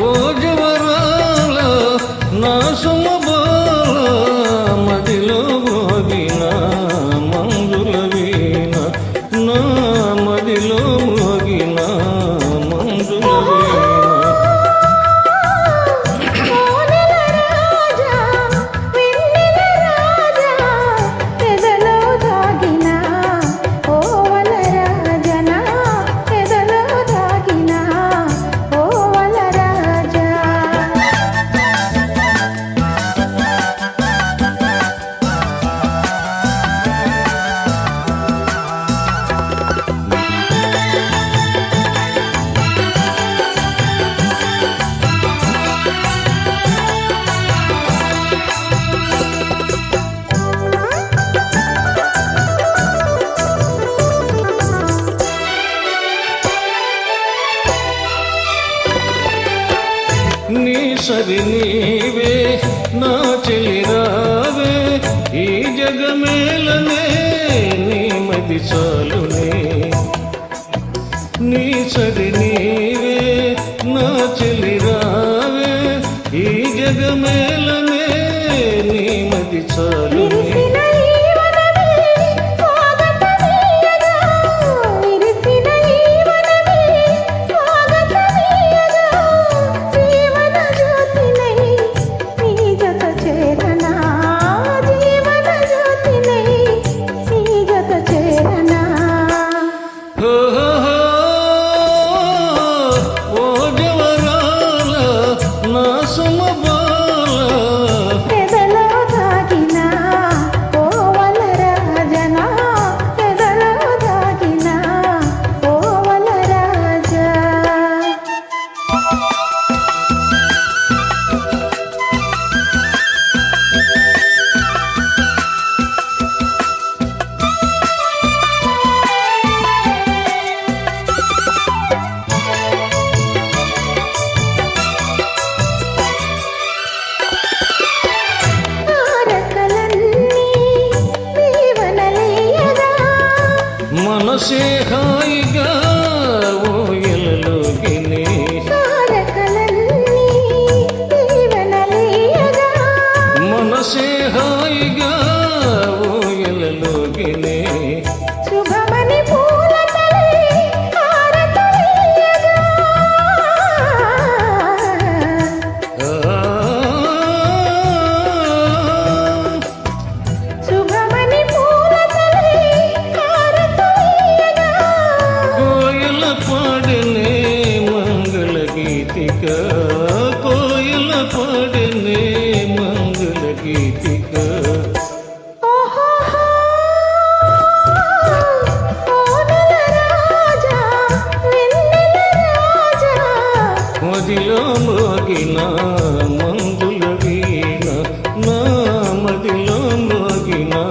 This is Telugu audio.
ও জবরালা না కేశవి నీవే నా చెలిరావే ఈ జగమేలనే నీ మది చాలునే. నీ సరి నీవే నా చెలిరావే ఈ జగమేలనే 时候 కోయిల పాడనే మంగళ గీతిక. మదిలో మోగిన మందుల వీణ నా మదిలో మోగినా